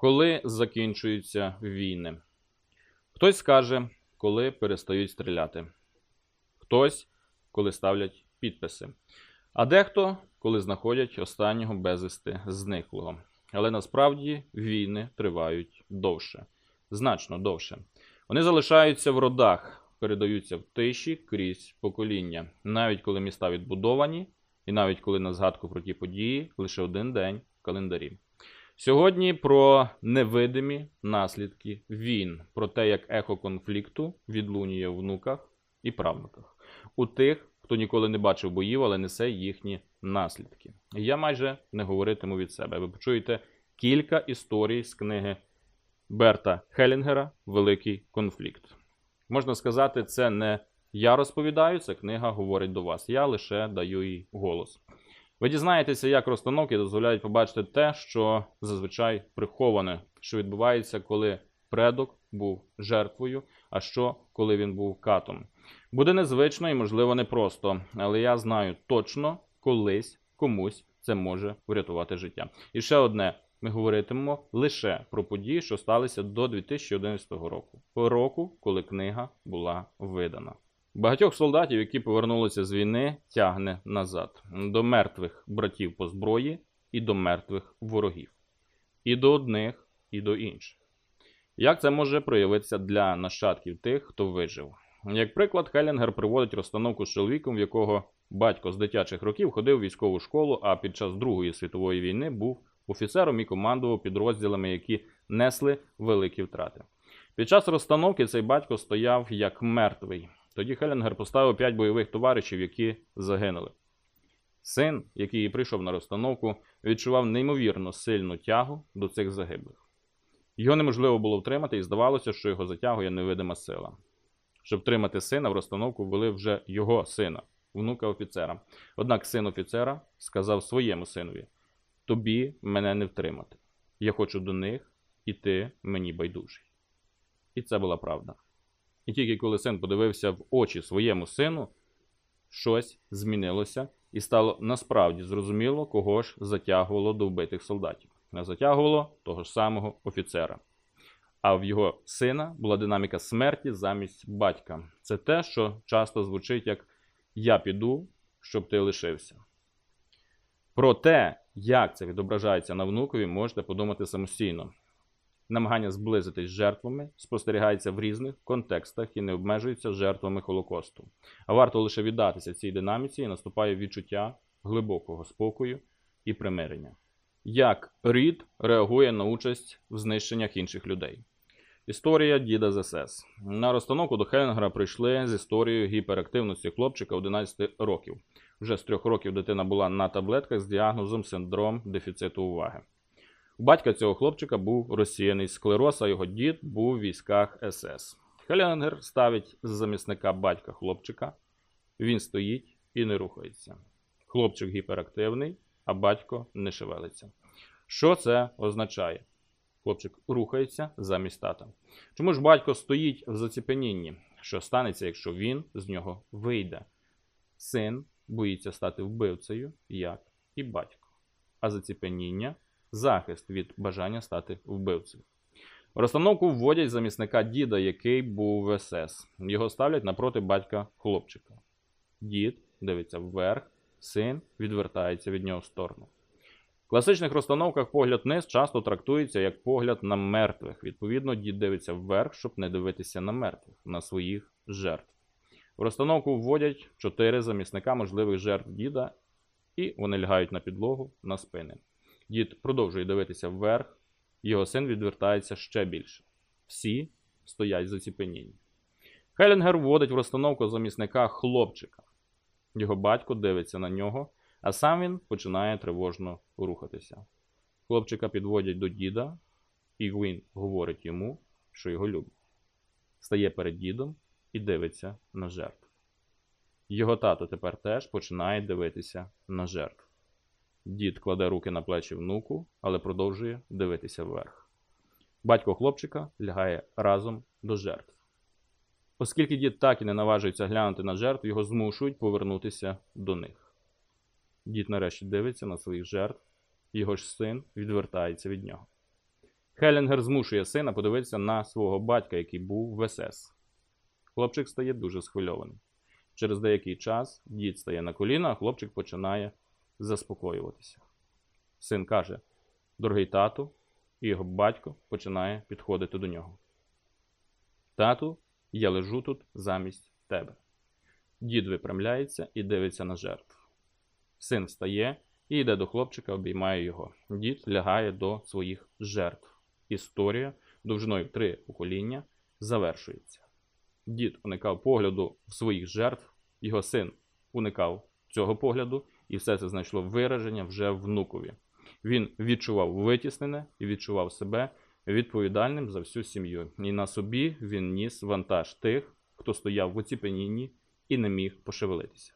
Коли закінчуються війни? Хтось скаже, коли перестають стріляти. Хтось, коли ставлять підписи. А дехто, коли знаходять останнього безвісти зниклого. Але насправді війни тривають довше, значно довше. Вони залишаються в родах, передаються в тиші крізь покоління, навіть коли міста відбудовані, і навіть коли на згадку про ті події лише один день в календарі. Сьогодні про невидимі наслідки війн, про те, як ехо конфлікту відлунює в внуках і правнуках, у тих, хто ніколи не бачив боїв, але несе їхні наслідки. Я майже не говоритиму від себе. Ви почуєте кілька історій з книги Берта Хелінгера Великий конфлікт. Можна сказати, це не я розповідаю, це книга говорить до вас. Я лише даю їй голос. Ви дізнаєтеся, як розстановки дозволяють побачити те, що зазвичай приховане, що відбувається, коли предок був жертвою, а що коли він був катом. Буде незвично і, можливо, непросто, але я знаю точно, колись комусь це може врятувати життя. І ще одне: ми говоритимемо лише про події, що сталися до 2011 року, року, коли книга була видана. Багатьох солдатів, які повернулися з війни, тягне назад до мертвих братів по зброї і до мертвих ворогів, і до одних, і до інших. Як це може проявитися для нащадків тих, хто вижив? Як приклад, Хелінгер приводить розстановку з чоловіком, в якого батько з дитячих років ходив в військову школу, а під час Другої світової війни був офіцером і командував підрозділами, які несли великі втрати. Під час розстановки цей батько стояв як мертвий. Тоді Хелінгер поставив п'ять бойових товаришів, які загинули. Син, який прийшов на розстановку, відчував неймовірно сильну тягу до цих загиблих. Його неможливо було втримати, і здавалося, що його затягує невидима сила. Щоб втримати сина, в розстановку ввели вже його сина, внука офіцера. Однак син офіцера сказав своєму синові: Тобі мене не втримати. Я хочу до них, і ти мені байдужий. І це була правда. І тільки коли син подивився в очі своєму сину, щось змінилося, і стало насправді зрозуміло, кого ж затягувало до вбитих солдатів. А затягувало того ж самого офіцера. А в його сина була динаміка смерті замість батька. Це те, що часто звучить як Я піду, щоб ти лишився. Про те, як це відображається на внукові, можете подумати самостійно. Намагання зблизитись з жертвами спостерігається в різних контекстах і не обмежується жертвами Холокосту. А варто лише віддатися цій динаміці і наступає відчуття глибокого спокою і примирення. Як рід реагує на участь в знищеннях інших людей? Історія діда з СС. На розстановку до Хелінгера прийшли з історією гіперактивності хлопчика 11 років. Вже з трьох років дитина була на таблетках з діагнозом синдром дефіциту уваги. Батька цього хлопчика був розсіяний склероз, а його дід був в військах СС. Хелінгер ставить з замісника батька хлопчика. Він стоїть і не рухається. Хлопчик гіперактивний, а батько не шевелиться. Що це означає? Хлопчик рухається замість тата. Чому ж батько стоїть в заціпенінні? Що станеться, якщо він з нього вийде? Син боїться стати вбивцею, як і батько. А заціпеніння захист від бажання стати вбивцею. В розстановку вводять замісника діда, який був в СС. Його ставлять напроти батька хлопчика. Дід дивиться вверх, син відвертається від нього в сторону. В класичних розстановках погляд вниз часто трактується як погляд на мертвих. Відповідно, дід дивиться вверх, щоб не дивитися на мертвих, на своїх жертв. В розстановку вводять чотири замісника можливих жертв діда, і вони лягають на підлогу на спини. Дід продовжує дивитися вверх, його син відвертається ще більше. Всі стоять заціпенінні. Хелінгер вводить в розстановку замісника хлопчика. Його батько дивиться на нього, а сам він починає тривожно рухатися. Хлопчика підводять до діда, і він говорить йому, що його любить. Стає перед дідом і дивиться на жертв. Його тато тепер теж починає дивитися на жертв. Дід кладе руки на плечі внуку, але продовжує дивитися вверх. Батько хлопчика лягає разом до жертв. Оскільки дід так і не наважується глянути на жертв, його змушують повернутися до них. Дід нарешті дивиться на своїх жертв, його ж син відвертається від нього. Хелінгер змушує сина подивитися на свого батька, який був в СС. Хлопчик стає дуже схвильований. Через деякий час дід стає на коліна, а хлопчик починає заспокоюватися. Син каже: Дорогий тату, і його батько починає підходити до нього. Тату, я лежу тут замість тебе. Дід випрямляється і дивиться на жертву. Син встає і йде до хлопчика, обіймає його. Дід лягає до своїх жертв. Історія довжиною три покоління завершується. Дід уникав погляду в своїх жертв, його син уникав цього погляду, і все це знайшло вираження вже внукові. Він відчував витіснене і відчував себе відповідальним за всю сім'ю. І на собі він ніс вантаж тих, хто стояв в оціпенінні і не міг пошевелитися.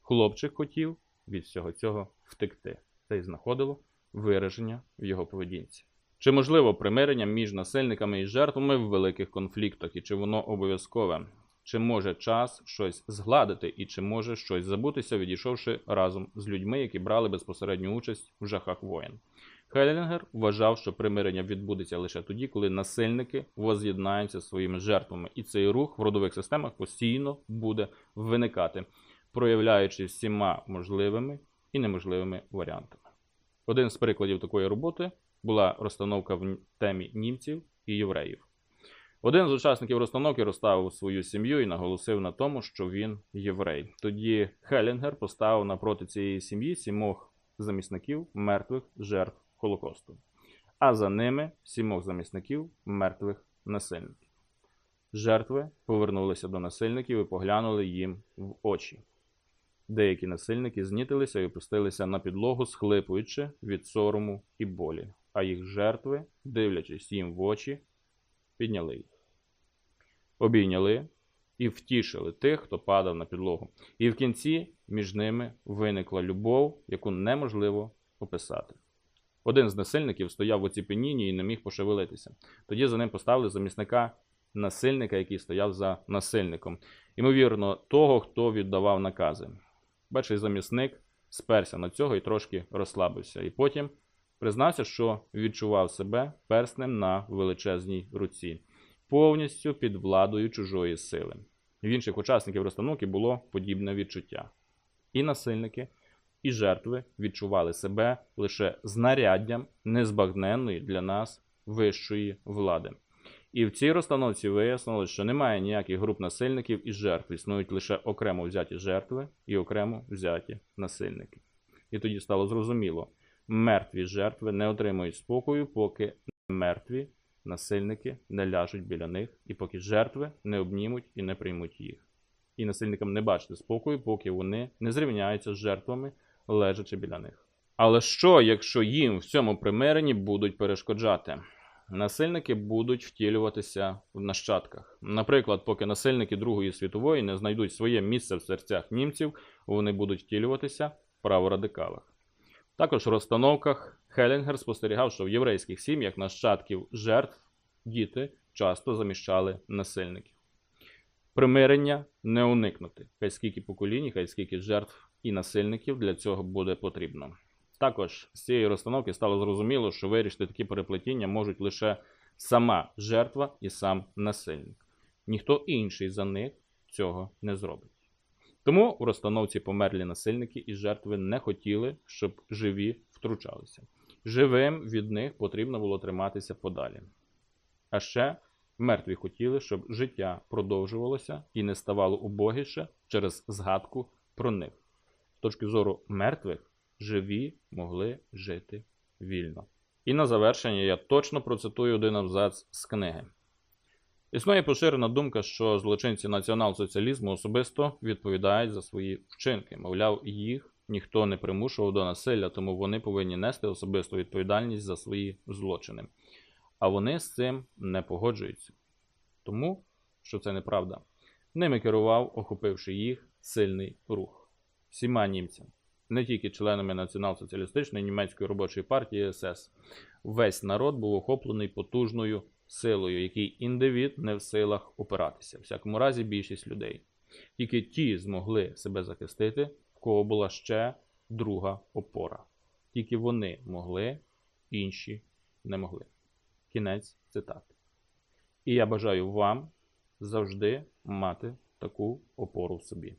Хлопчик хотів від всього цього втекти. Це й знаходило вираження в його поведінці. Чи можливо примирення між насильниками і жертвами в великих конфліктах, і чи воно обов'язкове? Чи може час щось згладити, і чи може щось забутися, відійшовши разом з людьми, які брали безпосередню участь в жахах воєн? Хелінгер вважав, що примирення відбудеться лише тоді, коли насильники воз'єднаються зі своїми жертвами, і цей рух в родових системах постійно буде виникати, проявляючи всіма можливими і неможливими варіантами. Один з прикладів такої роботи була розстановка в темі німців і євреїв. Один з учасників розстановки розставив свою сім'ю і наголосив на тому, що він єврей. Тоді Хелінгер поставив напроти цієї сім'ї сімох замісників мертвих жертв Холокосту, а за ними сімох замісників мертвих насильників. Жертви повернулися до насильників і поглянули їм в очі. Деякі насильники знітилися і опустилися на підлогу, схлипуючи від сорому і болі, а їх жертви, дивлячись їм в очі, підняли їх. Обійняли і втішили тих, хто падав на підлогу. І в кінці між ними виникла любов, яку неможливо описати. Один з насильників стояв в оціпенінні і не міг пошевелитися. Тоді за ним поставили замісника насильника, який стояв за насильником. Ймовірно, того, хто віддавав накази. Перший замісник сперся на цього і трошки розслабився. І потім признався, що відчував себе перснем на величезній руці, повністю під владою чужої сили. В інших учасників розстановки було подібне відчуття. І насильники, і жертви відчували себе лише знаряддям незбагненної для нас вищої влади. І в цій розстановці вияснилось, що немає ніяких груп насильників і жертв. Існують лише окремо взяті жертви і окремо взяті насильники. І тоді стало зрозуміло, мертві жертви не отримують спокою, поки мертві насильники не ляжуть біля них, і поки жертви не обнімуть і не приймуть їх. І насильникам не бачити спокою, поки вони не зрівняються з жертвами, лежачи біля них. Але що, якщо їм в цьому примиренні будуть перешкоджати? Насильники будуть втілюватися в нащадках. Наприклад, поки насильники Другої світової не знайдуть своє місце в серцях німців, вони будуть втілюватися в праворадикалах. Також в розстановках Хелінгер спостерігав, що в єврейських сім'ях нащадків жертв діти часто заміщали насильників. Примирення не уникнути. Хай скільки поколінь, хай скільки жертв і насильників для цього буде потрібно. Також з цієї розстановки стало зрозуміло, що вирішити такі переплетіння можуть лише сама жертва і сам насильник. Ніхто інший за них цього не зробить. Тому у розстановці померлі насильники і жертви не хотіли, щоб живі втручалися. Живим від них потрібно було триматися подалі. А ще мертві хотіли, щоб життя продовжувалося і не ставало убогіше через згадку про них. З точки зору мертвих, живі могли жити вільно. І на завершення я точно процитую один абзац з книги. Існує поширена думка, що злочинці націонал-соціалізму особисто відповідають за свої вчинки. Мовляв, їх ніхто не примушував до насилля, тому вони повинні нести особисту відповідальність за свої злочини. А вони з цим не погоджуються. Тому, що це неправда, ними керував, охопивши їх, сильний рух. Всіма німцям, не тільки членами Націонал-соціалістичної німецької робочої партії СС. Весь народ був охоплений потужною силою, який індивід не в силах опиратися. В всякому разі, більшість людей. Тільки ті змогли себе захистити, кого була ще друга опора. Тільки вони могли, інші не могли. Кінець цитати. І я бажаю вам завжди мати таку опору в собі.